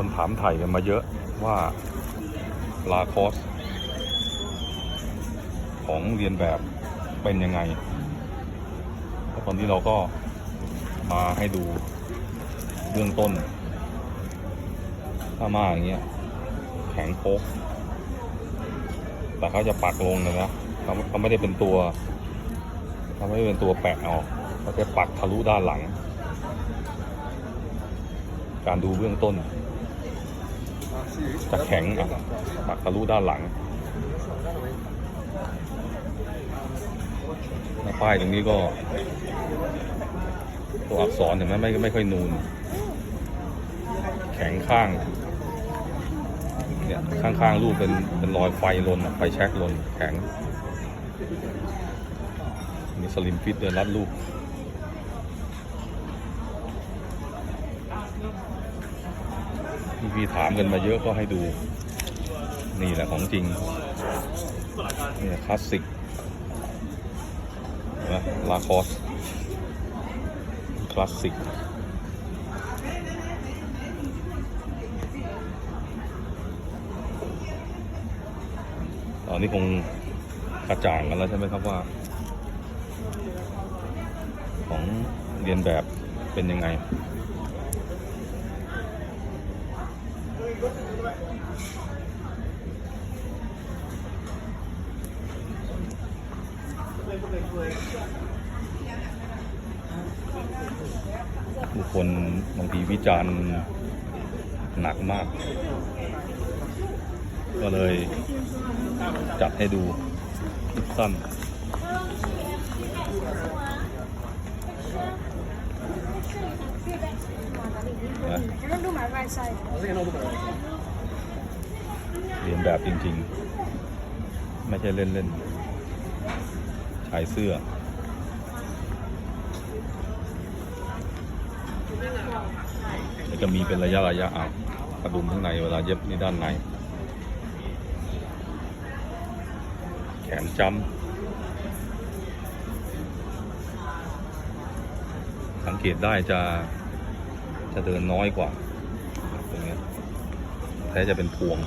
คนถามไถ่กันมาเยอะว่าลาคอส ของเรียนแบบเป็นยังไงแล้วตอนนี้เราก็มาให้ดูเบื้องต้นถ้ามาอย่างเงี้ยแข็งโป๊กแต่เขาจะปักลงเลยนะเขาเขาไม่ได้เป็นตัวเขาไม่ได้เป็นตัวแปะออกเขาจะปักทะลุด้านหลัง การดูเบื้องต้น จะแข็งอะปักทะลุด้านหลังป้ายตรงนี้ก็ ตัวอักษรเห็นไหมไม่ไม่ค่อยนูน แข็งข้างเนี่ยข้างๆรูปเป็นเป็นรอยไฟลนไฟแช็กลนแข็ง มีสลิมฟิตเดินรัดรูป พี่ถามกันมาเยอะก็ให้ดู นี่แหละของจริงเนี่ยคลาสสิกนะลาคอสคลาสสิกตอนนี้คงกระจ่างกันแล้วใช่ไหมครับว่า ของเรียนแบบเป็นยังไง บุคคลบางทีวิจารณ์หนักมาก ก็เลยจัดให้ดูสั้น เรียนแบบจริงๆ ไม่ใช่เล่นๆชายเสื้อแล้วจะมีเป็นระยะระยะอะกระดุมข้างในเวลาเย็บนี่ด้านใน แขนจ้ำ สังเกตได้จะจะเดินน้อยกว่าตรงนี้แท้จะเป็นพวง